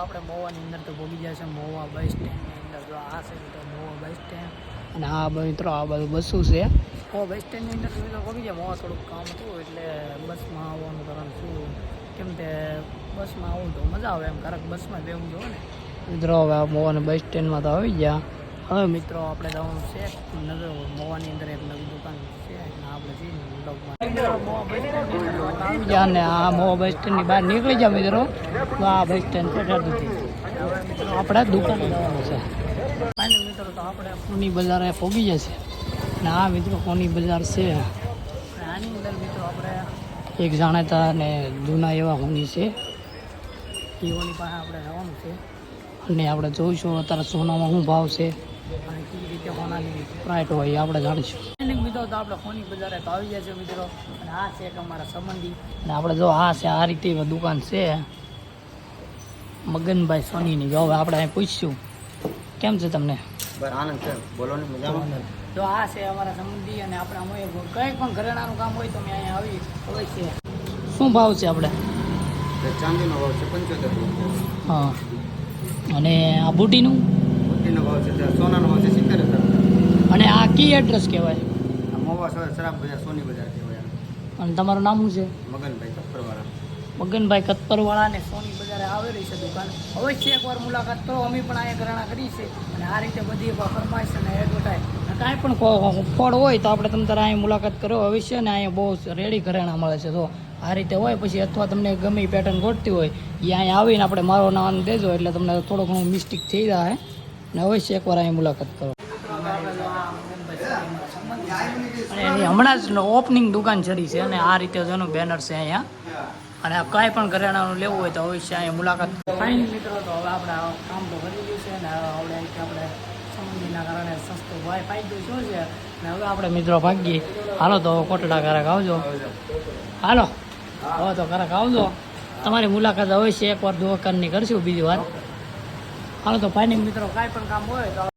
આપણે મોવાની અંદર તો ભોગી જશે મોવા બસ સ્ટેન્ડની અંદર જો આ છે તો મહુવા બસ સ્ટેન્ડ અને આ મિત્રો આ બધું બસો છે. મોવા બસ સ્ટેન્ડની અંદર તો મિત્રો ભોગી જાય. મહુવા થોડુંક કામ હતું એટલે બસમાં આવવાનું કારણ શું કેમ કે બસમાં આવું તો મજા આવે એમ. કારણ બસમાં બેવું જોવે ને. મિત્રો હવે આ મહુવાના બસ સ્ટેન્ડમાં તો આવી ગયા. હવે મિત્રો આપણે જવાનું છે નજર મોવાની અંદર એક નવી દુકાન છે આપણે જઈએ આ મોવા બસ સ્ટેન્ડની બહાર નીકળી ગયા મિત્રો. તો આ બસ સ્ટેન્ડ આપણે દુકાને જવાનું છે. ફાઇનલ મિત્રો તો આપણે કોની બજારે પહોંચી જશે અને આ મિત્રો કોની બજાર છે? આની અંદર મિત્રો આપણે એક જાણેતા અને જૂના એવા હોની છે. એઓની પાસે આપણે જવાનું છે. અને આપણે જોઈશું અત્યારે સોનામાં શું ભાવ છે. અને કેવી રીતે સોનાની પ્રાઇટ હોય આપણે જાણીશું. મિત્રો તો આપણે સોની બજારે તો આવી જાય છે મિત્રો. અને આ છે એક અમારા સંબંધી. અને આપણે જો આ છે આ રીતે દુકાન છે. મગનભાઈ સોનીની. જો હવે આપણે અહીં પૂછશું. કેમ છે તમને? આનંદ છે. બોલો ને મજામાં? જો આ છે અમારા સંબંધી અને આપણે અમે કંઈ પણ ઘરેણાનું કામ હોય તો અમે અહીંયા આવી અવશ્ય શું ભાવ છે આપણે? ચાંદીનો ભાવ છે પંચોતેર હા. અને આ બુટીનું મોતીનો ભાવ છે તે સોનાનો ભાવ છે સિત્તેર હજાર અને આ કી એડ્રેસ કહેવાય મોવા શરાબ બજાર સોની બજાર કહેવાય અને તમારું નામ શું છે? મગનભાઈ કપ્પરવાળા મગનભાઈ કત્પરવાળા ને સોની બજારે આવેલી છે દુકાન. અવશ્ય એકવાર મુલાકાત કરો અમે પણ અહીંયા ઘરાણા કરી છે. અને આ રીતે બધી ફરમાઈશ અને એડવર્ટાઈઝ કાંઈ પણ ફળ હોય તો આપણે તમે તારે અહીંયા મુલાકાત કરો. અવશ્ય ને અહીંયા બહુ રેડી ઘરેણા મળે છે. તો આ રીતે હોય પછી અથવા તમને ગમે પેટર્ન ગોઠતી હોય એ અહીંયા આવીને આપણે મારો નામ દેજો એટલે તમને થોડું ઘણું મિસ્ટેક થઈ જાય. અને અવશ્ય એકવાર અહીંયા મુલાકાત કરો. અને એની હમણાં જ ઓપનિંગ દુકાન ચડી છે અને આ રીતે જેનું બેનર છે અહીંયા. અને કાંઈ પણ ઘરેણાનું લેવું હોય તો અવશ્ય અહીંયા મુલાકાત ફાઇન મિત્રો, તો હવે આપણે કામ તો કરી દીધું છે અને હવે આપણે સમજીના કારણે સસ્તો ભાઈ ફાયદો શું છે અને હવે આપણે મિત્રો ભાગીએ. હાલો તો કોટડા કારક આવજો. હાલો, હવે તો કારક આવજો. તમારી મુલાકાત અવશ્ય એકવાર દુકાનની કરશું, બીજી વાર હાલો તો ફાઇનિંગ મિત્રો, કાંઈ પણ કામ હોય તો